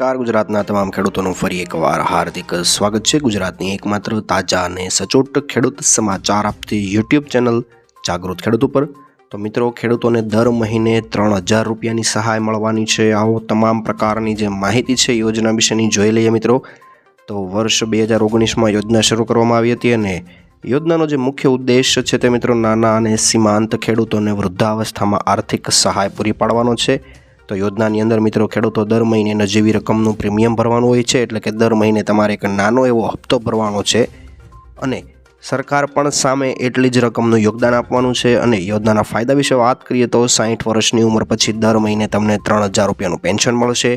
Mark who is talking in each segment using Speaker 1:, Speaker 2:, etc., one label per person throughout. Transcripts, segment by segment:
Speaker 1: નમસ્કાર. ગુજરાતના તમામ ખેડૂતોનું ફરી એકવાર હાર્દિક સ્વાગત છે. ગુજરાતની એકમાત્ર તાજા અને સચોટ ખેડૂત સમાચાર આપતી યુટ્યુબ ચેનલ જાગૃત ખેડૂત ઉપર. તો મિત્રો, ખેડૂતોને દર મહિને ત્રણ હજાર રૂપિયાની સહાય મળવાની છે. આવો તમામ પ્રકારની જે માહિતી છે, યોજના વિશેની જોઈ લઈએ મિત્રો. તો વર્ષ બે હજાર ઓગણીસમાં યોજના શરૂ કરવામાં આવી હતી અને યોજનાનો જે મુખ્ય ઉદ્દેશ છે તે મિત્રો નાના અને સીમાંત ખેડૂતોને વૃદ્ધાવસ્થામાં આર્થિક સહાય પૂરી પાડવાનો છે. તો યોજનાની અંદર મિત્રો ખેડૂતો દર મહિને નજીવી રકમનું પ્રીમિયમ ભરવાનું હોય છે, એટલે કે દર મહિને તમારે એક નાનો એવો હપ્તો ભરવાનો છે. અને સરકાર પણ સામે એટલી જ રકમનું યોગદાન આપવાનું છે અને યોજનાના ફાયદા વિશે વાત કરીએ તો સાહીઠ વર્ષની ઉંમર પછી દર મહિને તમને ત્રણ હજાર રૂપિયાનું પેન્શન મળશે.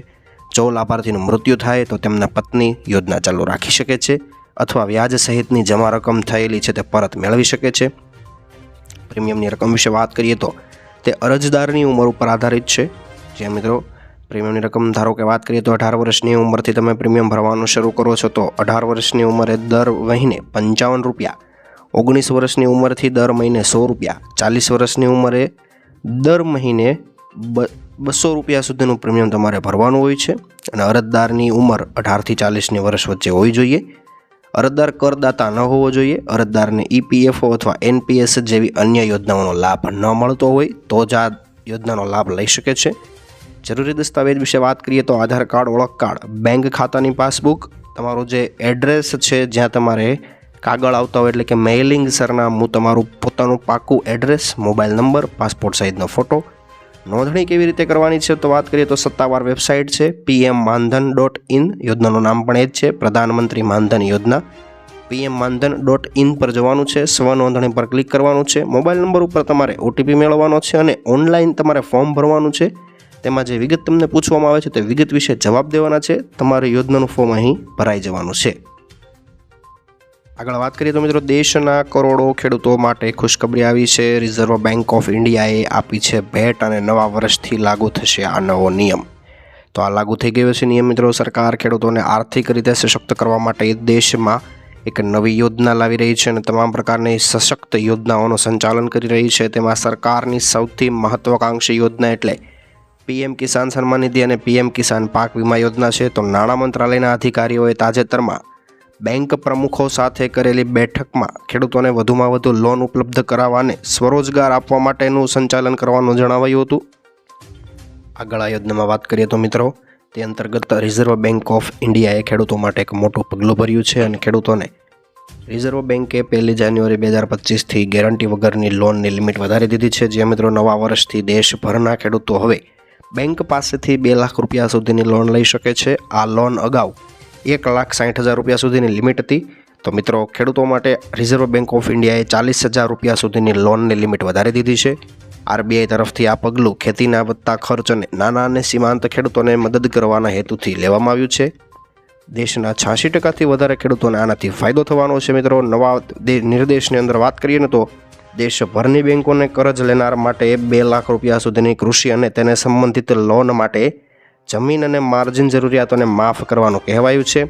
Speaker 1: જો લાભાર્થીનું મૃત્યુ થાય તો તેમના પત્ની યોજના ચાલુ રાખી શકે છે અથવા વ્યાજ સહિતની જમા રકમ થયેલી છે તે પરત મેળવી શકે છે. પ્રીમિયમની રકમ વિશે વાત કરીએ તો તે અરજદારની ઉંમર ઉપર આધારિત છે. જે મિત્રો, પ્રીમિયમની રકમ ધારો કે વાત કરીએ તો અઢાર વર્ષની ઉંમરથી તમે પ્રીમિયમ ભરવાનું શરૂ કરો છો, તો અઢાર વર્ષની ઉંમરે દર મહિને પંચાવન રૂપિયા, ઓગણીસ વર્ષની ઉંમરથી દર મહિને સો રૂપિયા, ચાલીસ વર્ષની ઉંમરે દર મહિને બસો રૂપિયા સુધીનું પ્રીમિયમ તમારે ભરવાનું હોય છે અને અરજદારની ઉંમર અઢારથી ચાલીસની વર્ષ વચ્ચે હોવી જોઈએ. અરજદાર કરદાતા ન હોવો જોઈએ, અરજદારને ઈપીએફઓ અથવા એનપીએસ જેવી અન્ય યોજનાઓનો લાભ ન મળતો હોય, તો જ આ યોજનાનો લાભ લઈ શકે છે. જરૂરી દસ્તાવેજ વિશે વાત કરીએ તો આધાર કાર્ડ, ઓળખ કાર્ડ, બેંક ખાતાની પાસબુક, તમારું જે એડ્રેસ છે જ્યાં તમારે કાગળ આવતા હોય એટલે કે મેઇલિંગ સરનામું, તમારું પોતાનું પાકું એડ્રેસ, મોબાઈલ નંબર, પાસપોર્ટ સાઇઝનો ફોટો. નોંધણી કેવી રીતે કરવાની છે? તો વાત કરીએ તો સત્તાવાર વેબસાઇટ છે, પીએમ માનધન ડોટ ઇન, યોજનાનું નામ પણ એ જ છે, પ્રધાનમંત્રી માનધન યોજના. પીએમ માનધન ડોટ ઇન પર જવાનું છે, સ્વ નોંધણી પર ક્લિક કરવાનું છે. મોબાઈલ નંબર ઉપર તમારે ઓટીપી મેળવવાનો છે અને ઓનલાઈન તમારે ફોર્મ ભરવાનું છે. તેમાં જે વિગત તમને પૂછવામાં આવે છે તે વિગત વિશે જવાબ દેવાના છે. તમારે યોજનાનું ફોર્મ અહીં ભરાઈ જવાનું છે. આગળ વાત કરીએ તો મિત્રો દેશના કરોડો ખેડૂતો માટે ખુશખબરી આવી છે. રિઝર્વ બેંક ઓફ ઇન્ડિયાએ આપી છે ભેટ અને નવા વર્ષથી લાગુ થશે આ નવો નિયમ. તો આ લાગુ થઈ ગયો છે નિયમ મિત્રો. સરકાર ખેડૂતોને આર્થિક રીતે સશક્ત કરવા માટે દેશમાં એક નવી યોજના લાવી રહી છે અને તમામ પ્રકારની સશક્ત યોજનાઓનું સંચાલન કરી રહી છે. તેમાં સરકારની સૌથી મહત્વાકાંક્ષી યોજના એટલે પીએમ કિસાન સન્માન નિધિ અને પીએમ કિસાન પાક વીમા યોજના છે, તો નાણાં મંત્રાલયના અધિકારીઓએ તાજેતરમાં બેંક પ્રમુખો સાથે કરેલી બેઠકમાં ખેડૂતોને વધુમાં વધુ લોન ઉપલબ્ધ કરાવવા અને સ્વરોજગાર આપવા માટેનું સંચાલન કરવાનું જણાવાયું હતું. આગળ આ યોજનામાં વાત કરીએ તો મિત્રો, તે અંતર્ગત રિઝર્વ બેંક ઓફ ઇન્ડિયાએ ખેડૂતો માટે એક મોટું પગલું ભર્યું છે અને ખેડૂતોને રિઝર્વ બેન્કે પહેલી જાન્યુઆરી બે હજાર પચીસથી ગેરંટી વગરની લોનની લિમિટ વધારી દીધી છે. જે મિત્રો, નવા વર્ષથી દેશભરના ખેડૂતો હવે બેંક પાસેથી બે લાખ રૂપિયા સુધીની લોન લઈ શકે છે. આ લોન અગાઉ એક લાખ સાઠ હજાર રૂપિયા સુધીની લિમિટ હતી. તો મિત્રો, ખેડૂતો માટે રિઝર્વ બેંક ઓફ ઇન્ડિયાએ ચાલીસ હજાર રૂપિયા સુધીની લોનની લિમિટ વધારી દીધી છે. આરબીઆઈ તરફથી આ પગલું ખેતીના વધતા ખર્ચ અને નાના અને સીમાંત ખેડૂતોને મદદ કરવાના હેતુથી લેવામાં આવ્યું છે. દેશના છ્યાસી ટકાથી વધારે ખેડૂતોને આનાથી ફાયદો થવાનો છે મિત્રો. નવા નિર્દેશની અંદર વાત કરીએ ને તો દેશભરની બેંકોને કરજ લેનાર માટે બે લાખ રૂપિયા સુધીની કૃષિ અને તેને સંબંધિત લોન માટે જમીન અને માર્જિન જરૂરિયાતોને માફ કરવાનું કહેવાયું છે.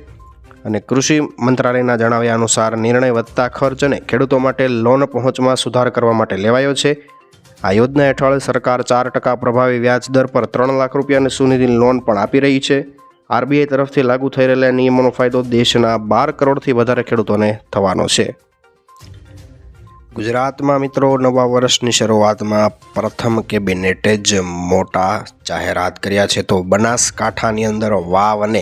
Speaker 1: અને કૃષિ મંત્રાલયના જણાવ્યા અનુસાર નિર્ણય વધતા ખર્ચ અને ખેડૂતો માટે લોન પહોંચમાં સુધાર કરવા માટે લેવાયો છે. આ યોજના હેઠળ સરકાર ચાર ટકા પ્રભાવી વ્યાજ દર પર ત્રણ લાખ રૂપિયાની સુનિધિ લોન પણ આપી રહી છે. આરબીઆઈ તરફથી લાગુ થઈ રહેલા નિયમોનો ફાયદો દેશના બાર કરોડથી વધારે ખેડૂતોને થવાનો છે. ગુજરાતમાં મિત્રો નવા વર્ષની શરૂઆતમાં પ્રથમ કેબિનેટે જ મોટા જાહેરાત કર્યા છે તો બનાસકાંઠાની અંદર વાવ અને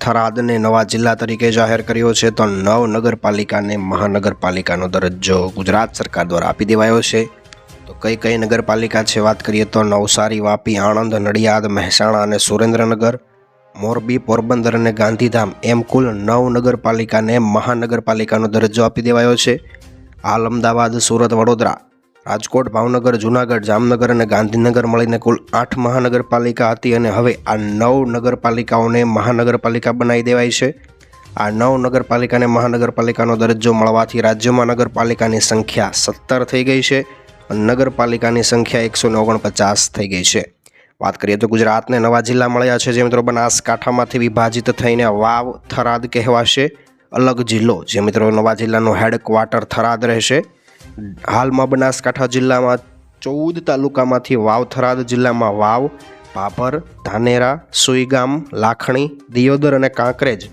Speaker 1: થરાદને નવા જિલ્લા તરીકે જાહેર કર્યો છે તો નવ નગરપાલિકાને મહાનગરપાલિકાનો દરજ્જો ગુજરાત સરકાર દ્વારા આપી દેવાયો છે. તો કઈ કઈ નગરપાલિકા છે વાત કરીએ તો નવસારી, વાપી, આણંદ, નડિયાદ, મહેસાણા અને સુરેન્દ્રનગર, મોરબી, પોરબંદર અને ગાંધીધામ એમ કુલ નવ નગરપાલિકાને મહાનગરપાલિકાનો દરજ્જો આપી દેવાયો છે. હાલ અમદાવાદ સુરત, વડોદરા, રાજકોટ, ભાવનગર, જુનાગઢ, જામનગર અને ગાંધીનગર મળીને કુલ આઠ મહાનગરપાલિકા હતી અને હવે આ નવ નગરપાલિકાઓને મહાનગરપાલિકા બનાવી દેવાઈ છે. આ નવ નગરપાલિકાને મહાનગરપાલિકાનો દરજ્જો મળવાથી રાજ્યમાં નગરપાલિકાની સંખ્યા સત્તર થઈ ગઈ છે અને નગરપાલિકાની સંખ્યા એકસો ઓગણપચાસ થઈ ગઈ છે. વાત કરીએ તો ગુજરાતને નવા જિલ્લા મળ્યા છે. જે મિત્રો બનાસકાંઠામાંથી વિભાજિત થઈને વાવ થરાદ કહેવાશે. અલગ જિલ્લો જે મિત્રો નવા જિલ્લાનો હેડક્વાર્ટર થરાદ રહેશે. હાલમાં બનાસકાંઠા જિલ્લામાં ચૌદ તાલુકામાંથી વાવ થરાદ જિલ્લામાં વાવ ભાભર ધાનેરા, સુઈગામ, લાખણી, દિયોદર અને કાંકરેજ.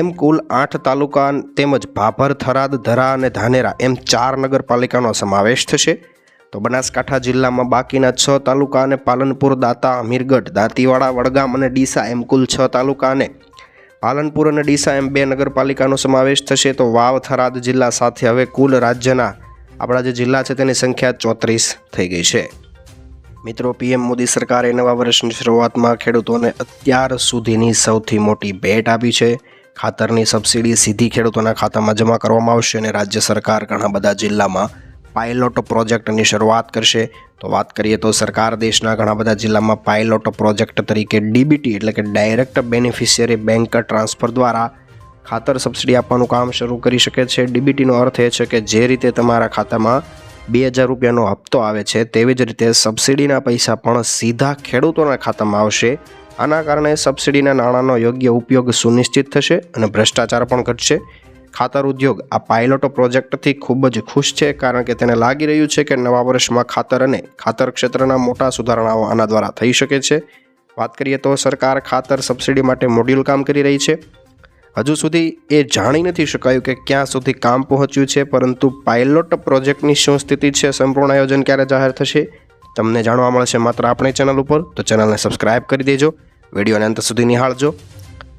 Speaker 1: એમ કુલ આઠ તાલુકા તેમજ ભાભર થરાદ, ધરા અને ધાનેરા એમ ચાર નગરપાલિકાનો સમાવેશ થશે. તો બનાસકાંઠા જિલ્લામાં બાકીના છ તાલુકા અને પાલનપુર, દાતા, અમીરગઢ, દાંતીવાડા, વડગામ અને ડીસા એમ કુલ છ તાલુકા અને પાલનપુર અને ડીસા એમ બે નગરપાલિકાનો સમાવેશ થશે. તો વાવ થરાદ જિલ્લા સાથે હવે કુલ રાજ્યના આપણા જે જિલ્લા છે તેની સંખ્યા ચોત્રીસ થઈ ગઈ છે. મિત્રો, પીએમ મોદી સરકારે નવા વર્ષની શરૂઆતમાં ખેડૂતોને અત્યાર સુધીની સૌથી મોટી ભેટ આપી છે. ખાતરની સબસિડી સીધી ખેડૂતોના ખાતામાં જમા કરવામાં આવશે અને રાજ્ય સરકાર ઘણા બધા જિલ્લામાં પાયલોટ પ્રોજેક્ટની શરૂઆત કરશે. તો વાત કરીએ તો સરકાર દેશના ઘણા બધા જિલ્લામાં પાયલોટ પ્રોજેક્ટ તરીકે ડીબીટી એટલે કે ડાયરેક્ટ બેનિફિશિયરી બેંક ટ્રાન્સફર દ્વારા ખાતર સબસિડી આપવાનું કામ શરૂ કરી શકે છે. ડીબીટીનો અર્થ એ છે કે જે રીતે તમારા ખાતામાં બે હજાર રૂપિયાનો હપ્તો આવે છે, તેવી જ રીતે સબસિડીના પૈસા પણ સીધા ખેડૂતોના ખાતામાં આવશે. આના કારણે સબસિડીના નાણાંનો યોગ્ય ઉપયોગ સુનિશ્ચિત થશે અને ભ્રષ્ટાચાર પણ ઘટશે. ખાતર ઉદ્યોગ આ પાયલોટ પ્રોજેક્ટથી ખૂબ જ ખુશ છે કારણ કે તેને લાગી રહ્યું છે કે નવા વર્ષમાં ખાતર અને ખાતર ક્ષેત્રના મોટા સુધારણાઓ આના દ્વારા થઈ શકે છે. વાત કરીએ તો સરકાર ખાતર સબસિડી માટે મોડ્યુલ કામ કરી રહી છે. હજુ સુધી એ જાણી નથી શકાયું કે ક્યાં સુધી કામ પહોંચ્યું છે, પરંતુ પાયલોટ પ્રોજેક્ટની શું સ્થિતિ છે, સંપૂર્ણ આયોજન ક્યારે જાહેર થશે, તમને જાણવા મળશે માત્ર આપણી ચેનલ ઉપર. તો ચેનલને સબસ્ક્રાઇબ કરી દેજો. વિડીયોને અંત સુધી નિહાળજો.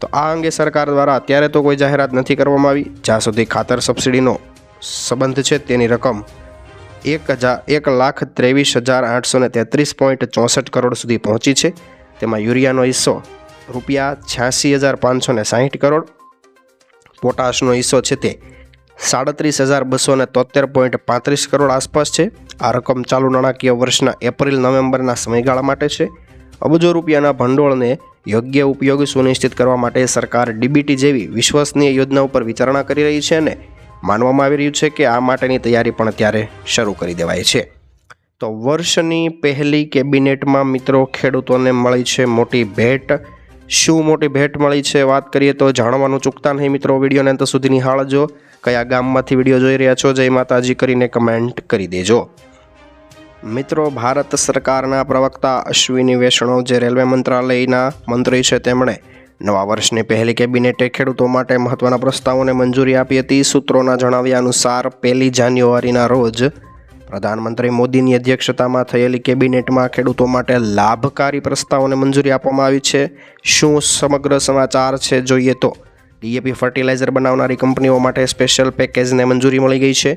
Speaker 1: તો આ અંગે સરકાર દ્વારા અત્યારે તો કોઈ જાહેરાત નથી કરવામાં આવી. જ્યાં સુધી ખાતર સબસિડીનો સંબંધ છે તેની રકમ એક હજાર એક લાખ ત્રેવીસ હજાર આઠસો ને તેત્રીસ પોઈન્ટ ચોસઠ કરોડ સુધી પહોંચી છે. તેમાં યુરિયાનો હિસ્સો રૂપિયા છ્યાસી હજાર પાંચસો ને સાહીઠ કરોડ, પોટાશનો હિસ્સો છે તે સાડત્રીસ હજાર બસો ને તોતેર પોઈન્ટ પાંત્રીસ કરોડ આસપાસ છે. આ રકમ ચાલુ નાણાકીય વર્ષના એપ્રિલ નવેમ્બરના સમયગાળા માટે છે. અબજો રૂપિયાના ભંડોળને યોગ્ય ઉપયોગ સુનિશ્ચિત કરવા માટે સરકાર ડીબીટી જેવી વિશ્વસનીય યોજના ઉપર વિચારણા કરી રહી છે અને માનવામાં આવી રહ્યું છે કે આ માટેની તૈયારી પણ ત્યારે શરૂ કરી દેવાય છે. તો વર્ષની પહેલી કેબિનેટમાં મિત્રો ખેડૂતોને મળી છે મોટી ભેટ. શું મોટી ભેટ મળી છે વાત કરીએ તો જાણવાનું ચૂકતા નહીં મિત્રો વિડીયોને અંત સુધી નિહાળજો. કયા ગામમાંથી વીડિયો જોઈ રહ્યા છો, જય માતાજી કરીને કમેન્ટ કરી દેજો. મિત્રો, ભારત સરકારના પ્રવક્તા અશ્વિની વૈષ્ણવ જે રેલવે મંત્રાલયના મંત્રી છે, તેમણે નવા વર્ષની પહેલી કેબિનેટે ખેડૂતો માટે મહત્વના પ્રસ્તાવોને મંજૂરી આપી હતી. સૂત્રોના જણાવ્યા અનુસાર, પહેલી જાન્યુઆરીના રોજ પ્રધાનમંત્રી મોદીની અધ્યક્ષતામાં થયેલી કેબિનેટમાં ખેડૂતો માટે લાભકારી પ્રસ્તાવોને મંજૂરી આપવામાં આવી છે. શું સમગ્ર સમાચાર છે, જોઈએ તો ડીએપી ફર્ટિલાઇઝર બનાવનારી કંપનીઓ માટે સ્પેશિયલ પેકેજને મંજૂરી મળી ગઈ છે.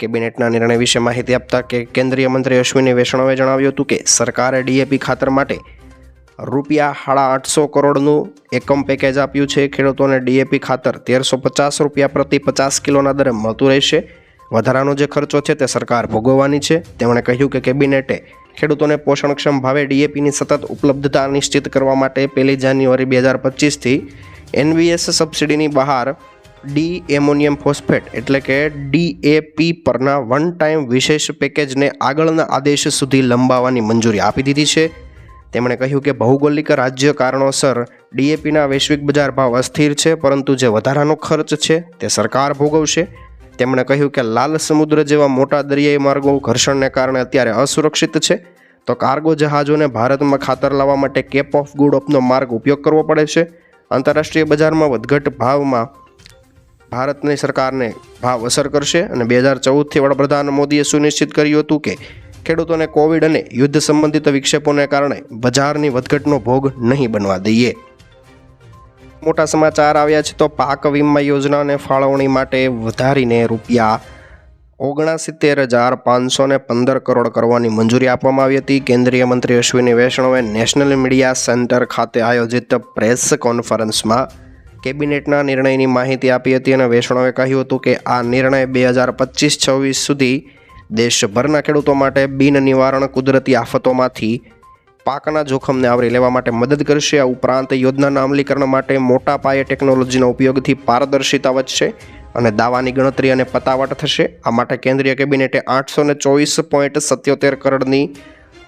Speaker 1: કેબિનેટના નિર્ણય વિશે માહિતી આપતા કે કેન્દ્રીય મંત્રી અશ્વિની વૈષ્ણવે જણાવ્યું હતું કે સરકારે ડીએપી ખાતર માટે રૂપિયા સાડા આઠસો કરોડનું એકમ પેકેજ આપ્યું છે. ખેડૂતોને ડીએપી ખાતર તેરસો પચાસ રૂપિયા પ્રતિ પચાસ કિલોના દરે મળતું રહેશે. વધારાનો જે ખર્ચો છે તે સરકાર ભોગવવાની છે. તેમણે કહ્યું કે કેબિનેટે ખેડૂતોને પોષણક્ષમ ભાવે ડીએપીની સતત ઉપલબ્ધતા નિશ્ચિત કરવા માટે પહેલી જાન્યુઆરી બે હજાર પચીસથી એનવીએસ સબસિડીની બહાર ડી એમોનિયમ ફોસ્ફેટ એટલે કે ડીએપી પરના વન ટાઈમ વિશેષ પેકેજને આગળના આદેશ સુધી લંબાવવાની મંજૂરી આપી દીધી છે. તેમણે કહ્યું કે ભૌગોલિક રાજ્ય કારણોસર ડીએપીના વૈશ્વિક બજાર ભાવ અસ્થિર છે, પરંતુ જે વધારાનો ખર્ચ છે તે સરકાર ભોગવશે. તેમણે કહ્યું કે લાલ સમુદ્ર જેવા મોટા દરિયાઈ માર્ગો ઘર્ષણને કારણે અત્યારે અસુરક્ષિત છે. તો કાર્ગો જહાજોને ભારતમાં ખાતર લાવવા માટે કેપ ઓફ ગુડ ઓફનો માર્ગ ઉપયોગ કરવો પડે છે. આંતરરાષ્ટ્રીય બજારમાં વધઘટ ભાવમાં ભારતની સરકારને ભાવ અસર કરશે અને બે હજાર ચૌદથી વડાપ્રધાન મોદીએ સુનિશ્ચિત કર્યું હતું કે ખેડૂતોને કોવિડ અને યુદ્ધ સંબંધિત વિક્ષેપોને કારણે બજારની વધઘટનો ભોગ નહીં બનવા દઈએ. મોટા સમાચાર આવ્યા છે તો પાક વીમા યોજનાને ફાળવણી માટે વધારીને રૂપિયા ઓગણસિત્તેર હજાર પાંચસો પંદર કરોડ કરવાની મંજૂરી આપવામાં આવી હતી. કેન્દ્રીય મંત્રી અશ્વિની વૈષ્ણવે નેશનલ મીડિયા સેન્ટર ખાતે આયોજિત પ્રેસ કોન્ફરન્સમાં કેબિનેટના નિર્ણયની માહિતી આપી હતી અને વૈષ્ણવે કહ્યું હતું કે આ નિર્ણય બે હજાર પચીસ છવ્વીસ સુધી દેશભરના ખેડૂતો માટે બિન નિવારણ કુદરતી આફતોમાંથી પાકના જોખમને આવરી લેવા માટે મદદ કરશે. આ ઉપરાંત યોજનાના અમલીકરણ માટે મોટા પાયે ટેકનોલોજીના ઉપયોગથી પારદર્શિતા વધશે અને દાવાની ગણતરી અને પતાવટ થશે. આ માટે કેન્દ્રીય કેબિનેટે આઠસો ચોવીસ પોઈન્ટ સત્યોતેર કરોડની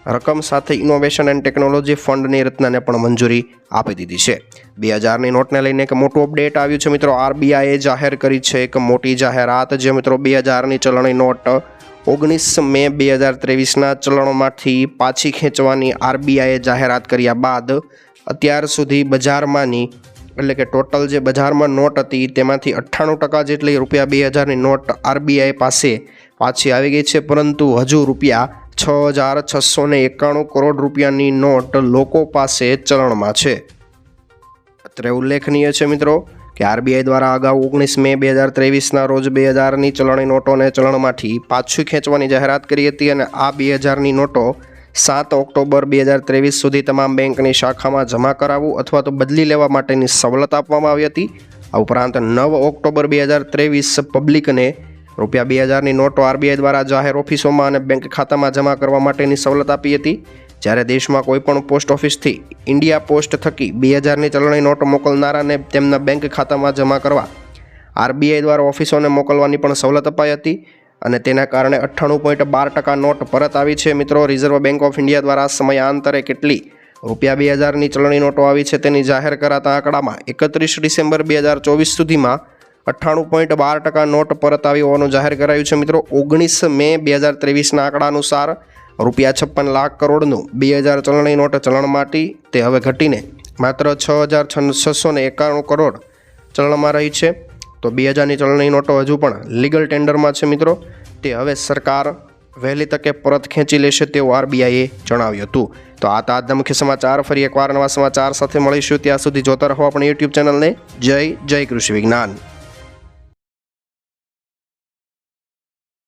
Speaker 1: રકમ સાથે ઇનોવેશન એન્ડ ટેકનોલોજી ફંડની રચનાને પણ મંજૂરી આપી દીધી છે. બે હજારની નોટને લઈને એક મોટું અપડેટ આવ્યું છે મિત્રો. આરબીઆઈએ જાહેર કરી છે એક મોટી જાહેરાત, જે મિત્રો બે હજારની ચલણી નોટ ઓગણીસ મે બે હજાર ત્રેવીસના ચલણોમાંથી પાછી ખેંચવાની આરબીઆઈએ જાહેરાત કર્યા બાદ, અત્યાર સુધી બજારમાંની, એટલે કે ટોટલ જે બજારમાં નોટ હતી, તેમાંથી અઠ્ઠાણું ટકા જેટલી રૂપિયા બે હજારની નોટ આરબીઆઈ પાસે પાછી આવી ગઈ છે. પરંતુ હજુ રૂપિયા છ હજાર છસો ને એકાણું કરોડ રૂપિયાની નોટ લોકો પાસે ચલણમાં છે. અત્રે ઉલ્લેખનીય છે મિત્રો કે આરબીઆઈ દ્વારા અગાઉ ઓગણીસ મે બે હજાર ત્રેવીસના રોજ બે હજારની ચલણી નોટોને ચલણમાંથી પાછું ખેંચવાની જાહેરાત કરી હતી અને આ બે હજારની નોટો સાત ઓક્ટોબર બે હજાર ત્રેવીસ સુધી તમામ બેંકની શાખામાં જમા કરાવવું અથવા તો બદલી લેવા માટેની સવલત આપવામાં આવી હતી. આ ઉપરાંત નવ ઓક્ટોબર બે હજાર ત્રેવીસ પબ્લિકને રૂપિયા બે હજારની નોટો આરબીઆઈ દ્વારા જાહેર ઓફિસોમાં અને બેંક ખાતામાં જમા કરવા માટેની સવલત આપી હતી. જ્યારે દેશમાં કોઈપણ પોસ્ટ ઓફિસથી ઇન્ડિયા પોસ્ટ થકી બે હજારની ચલણી નોટ મોકલનારાને તેમના બેંક ખાતામાં જમા કરવા આરબીઆઈ દ્વારા ઓફિસોને મોકલવાની પણ સવલત અપાઈ હતી અને તેના કારણે અઠ્ઠાણું પોઈન્ટ બાર ટકા નોટ પરત આવી છે. મિત્રો, રિઝર્વ બેંક ઓફ ઇન્ડિયા દ્વારા સમયાંતરે કેટલી રૂપિયા બે હજારની ચલણી નોટો આવી છે તેની જાહેર કરાતા આંકડામાં એકત્રીસ ડિસેમ્બર બે હજાર ચોવીસ સુધીમાં અઠ્ઠાણું પોઈન્ટ બાર ટકા નોટ પરત આવી હોવાનું જાહેર કરાયું છે. મિત્રો, ઓગણીસ મે બે હજાર ત્રેવીસના આંકડા અનુસાર રૂપિયા છપ્પન લાખ કરોડનું. બે હજાર ચલણી નોટ ચલણમાંથી તે હવે ઘટીને માત્ર છ હજાર છસો ને એકાણું કરોડ ચલણમાં રહી છે. તો બે હજારની ચલણી નોટો હજુ પણ લીગલ ટેન્ડરમાં છે મિત્રો. તે હવે સરકાર વહેલી તકે પરત ખેંચી લેશે તેવું આરબીઆઈએ જણાવ્યું હતું. તો આ તાજના મુખ્ય સમાચાર. ફરી એકવાર નવા સમાચાર સાથે મળીશું. ત્યાં સુધી જોતા રહો આપણી યુટ્યુબ ચેનલને. જય જય કૃષિ વિજ્ઞાન.